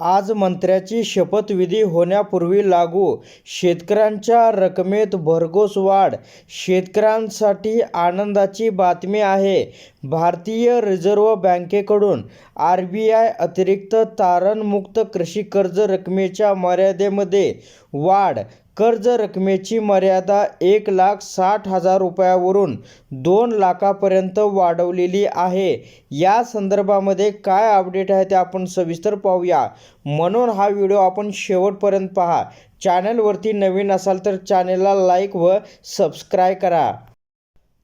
आज मंत्र्याची शपथविधी होण्यापूर्वी लागू. शेतकऱ्यांच्या रकमेत भरघोस वाढ. शेतकऱ्यांसाठी आनंदाची बातमी आहे. भारतीय रिझर्व्ह बँकेकडून आर बी आय अतिरिक्त तारणमुक्त कृषी कर्ज रकमेच्या मर्यादेमध्ये वाढ. कर्ज रकमेची मर्यादा एक लाख साठ हजार रुपयावरून दोन लाखापर्यंत वाढवलेली आहे. या संदर्भामध्ये काय अपडेट आहे ते आपण सविस्तर पाहूया. म्हणून हा व्हिडिओ आपण शेवटपर्यंत पहा. चॅनलवरती नवीन असाल तर चॅनलला लाईक व सबस्क्राईब करा.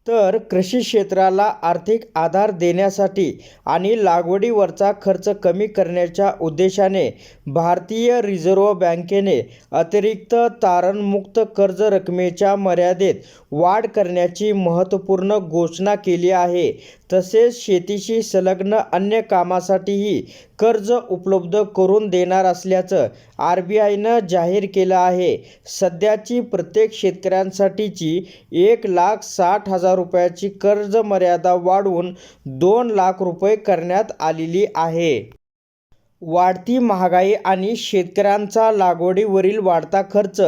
तर कृषी क्षेत्राला आर्थिक आधार देण्यासाठी आणि लागवडीवरचा खर्च कमी करण्याच्या उद्देशाने भारतीय रिझर्व्ह बँकेने अतिरिक्त तारणमुक्त कर्ज रकमेच्या मर्यादेत वाढ करण्याची महत्त्वपूर्ण घोषणा केली आहे. तसेच शेतीशी संलग्न अन्य कामासाठीही कर्ज उपलब्ध करून देणार असल्याचं आर बी आयनं जाहीर केलं आहे. सध्याची प्रत्येक शेतकऱ्यांसाठीची एक लाख साठ हजार रुपयाची कर्ज मर्यादा वाढवून दोन लाख रुपये करण्यात आलेली आहे. वाढती महागाई आणि शेतकऱ्यांचा लागवडीवरील वाढता खर्च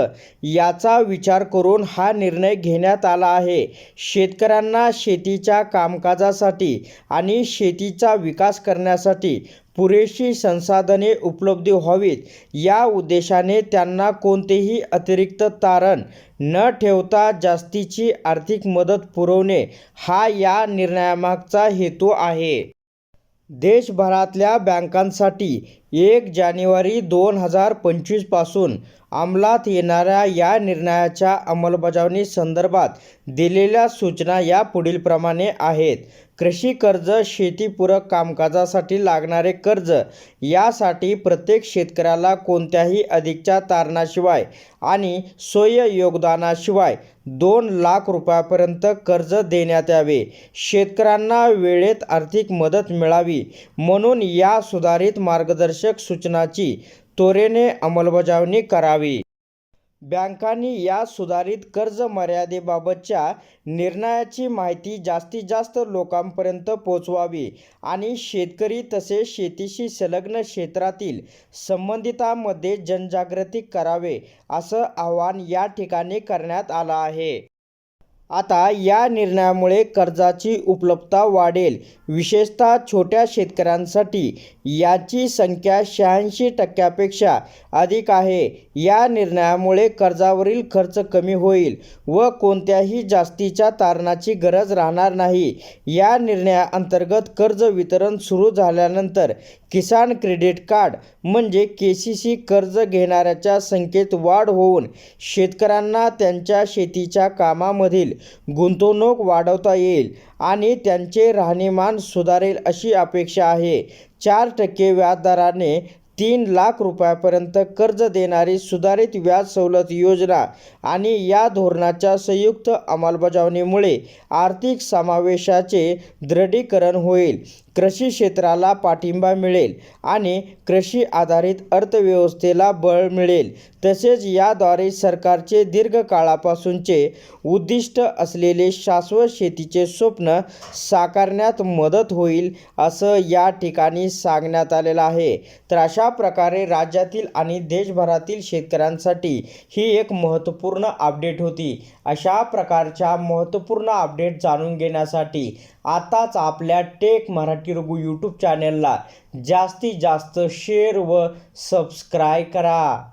याचा विचार करून हा निर्णय घेण्यात आला आहे. शेतकऱ्यांना शेतीच्या कामकाजासाठी आणि शेतीचा विकास करण्यासाठी पुरेशी संसाधने उपलब्ध व्हावीत या उद्देशाने त्यांना कोणतेही अतिरिक्त तारण न ठेवता जास्तीची आर्थिक मदत पुरवणे हा या निर्णयामागचा हेतू आहे. देशभरातल्या बँकांसाठी एक जानेवारी दोन हजार पंचवीसपासून अंमलात येणाऱ्या या निर्णयाच्या अंमलबजावणी संदर्भात दिलेल्या सूचना या पुढीलप्रमाणे आहेत. कृषी कर्ज शेतीपूरक कामकाजासाठी लागणारे कर्ज यासाठी प्रत्येक शेतकऱ्याला कोणत्याही अधिकच्या तारणाशिवाय आणि स्वयं योगदानाशिवाय दोन लाख रुपयापर्यंत कर्ज देण्यात यावे. शेतकऱ्यांना वेळेत आर्थिक मदत मिळावी म्हणून या सुधारित मार्गदर्शक सूचनाची त्वरेने अंमलबजावणी करावी. बँकांनी या सुधारित कर्ज मर्यादेबाबतच्या निर्णयाची माहिती जास्तीत जास्त लोकांपर्यंत पोचवावी आणि शेतकरी तसेच शेतीशी संलग्न क्षेत्रातील संबंधितांमध्ये जनजागृती करावे असं आवाहन या ठिकाणी करण्यात आलं आहे. आता या निर्णयामुळे कर्जाची उपलब्धता वाढेल. विशेषतः छोट्या शेतकऱ्यांसाठी. याची संख्या शहाऐंशी टक्क्यापेक्षा अधिक आहे. या निर्णयामुळे कर्जावरील खर्च कमी होईल व कोणत्याही जास्तीच्या तारणाची गरज राहणार नाही. या निर्णयाअंतर्गत कर्ज वितरण सुरू झाल्यानंतर किसान क्रेडिट कार्ड म्हणजे के सी सी कर्ज घेणाऱ्याच्या संख्येत वाढ होऊन शेतकऱ्यांना त्यांच्या शेतीच्या कामामधील गुंतवणूक वाढवता येईल आणि त्यांचे राहणीमान सुधारेल अशी अपेक्षा आहे. चार टक्के व्याजदराने तीन लाख रुपयापर्यंत कर्ज देणारी सुधारित व्याज सवलत योजना आणि या धोरणाच्या संयुक्त अंमलबजावणीमुळे आर्थिक समावेशाचे दृढीकरण होईल. कृषी क्षेत्राला पाठिंबा मिळेल आणि कृषी आधारित अर्थव्यवस्थेला बळ मिळेल. तसेच याद्वारे सरकारचे दीर्घकाळापासूनचे उद्दिष्ट असलेले शाश्वत शेतीचे स्वप्न साकारण्यात मदत होईल असं या ठिकाणी सांगण्यात आलेलं आहे. तर अशा प्रकारे राज्यातील आणि देशभरातील शेतकऱ्यांसाठी ही एक महत्त्वपूर्ण अपडेट होती. अशा प्रकारच्या महत्त्वपूर्ण अपडेट जाणून घेण्यासाठी आताच आपल्या टेक मराठी रघु यूट्यूब चॅनेलला जास्तीत जास्त शेअर व सबस्क्राईब करा.